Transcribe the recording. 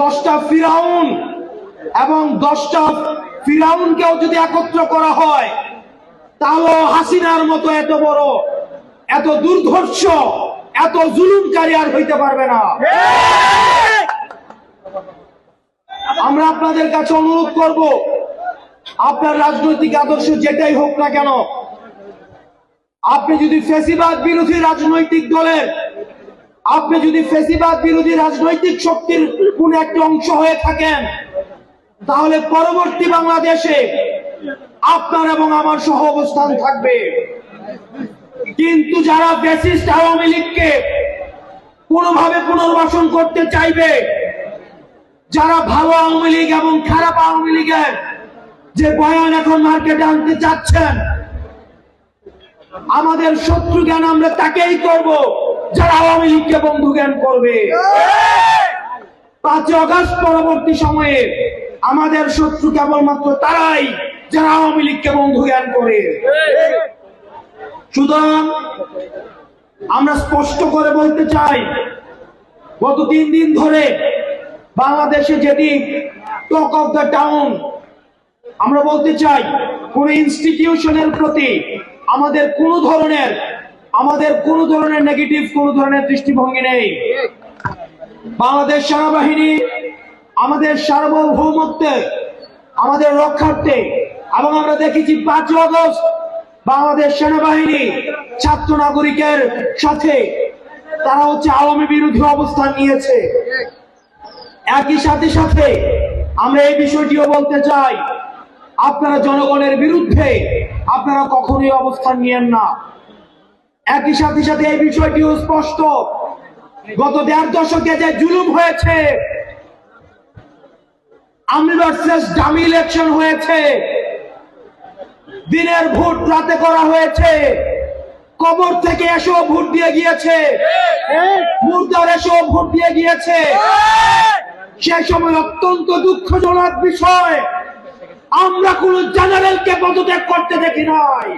দশটা ফিরাউন এবং দশটা ফিরাউনকেও যদি একত্র করা হয়, তাহলে হাসিনার মতো এত বড়, এত দুর্ধর্ষ, এত জুলুমকারী আর হইতে পারবে না। আমরা আপনাদের কাছে অনুরোধ করব, আপনার রাজনৈতিক আদর্শ যেটাই হোক না কেন, আপনি যদি ফেসিবাদ বিরোধী রাজনৈতিক দলের আপনি যদি ফেসিবাদ বিরোধী রাজনৈতিক শক্তির কোন একটি অংশ হয়ে থাকেন, তাহলে পরবর্তী বাংলাদেশে আপনার এবং আমার সহ অবস্থান থাকবে। কিন্তু যারা বেসিস্ট আওয়ামী লীগকে কোনোভাবে পুনর্বাসন করতে চাইবে, যারা ভালো আওয়ামী লীগ এবং খারাপ আওয়ামী লীগের যে বয়ান এখন মার্কেটে আনতে চাচ্ছেন, আমাদের শত্রু জ্ঞান আমরা তাকেই করব। যারা আওয়ামী লীগকে বন্ধু জ্ঞান করবে। পাঁচই অগস্ট পরবর্তী সময়ে আমাদের শত্রু কেবলমাত্র তারাই যারা আওয়ামী লীগকে বন্ধু জ্ঞান করে। সুতরাং আমরা স্পষ্ট করে বলতে চাই, গত তিন দিন ধরে বাংলাদেশে যেটি টক অফ দ্য টাউন আমরা বলতে চাই, কোন ইনস্টিটিউশনের প্রতি আমাদের কোন ধরনের আমাদের কোন ধরনের নেগেটিভ কোন ধরনের দৃষ্টিভঙ্গি নেই। বাংলাদেশ সেনাবাহিনী আমাদের সার্বভৌমত্বে, আমাদের রক্ষার্থে, এবং আমরা দেখেছি পাঁচ আগস্ট বাংলাদেশ সেনাবাহিনী ছাত্র নাগরিকের সাথে তারা হচ্ছে আওয়ামী বিরোধী অবস্থান নিয়েছে। একই সাথে সাথে আমরা এই বিষয়টিও বলতে চাই, আপনারা জনগণের বিরুদ্ধে আপনারা কখনোই অবস্থান নিয়েন না। একই সাথে সাথে এই বিষয়টিও স্পষ্ট। গত দেড় দশকে যে জুলুম হয়েছে ডামি ইলেকশন হয়েছে, দিনের ভোট রাতে করা হয়েছে, কবর থেকে এসেও ভোট দিয়ে গিয়েছে, মুর্দার এসেও ভোট দিয়ে গিয়েছে। সে সময় অত্যন্ত দুঃখজনক বিষয়, আমরা কোন জেনারেলকে পদত্যাগ করতে দেখি নাই।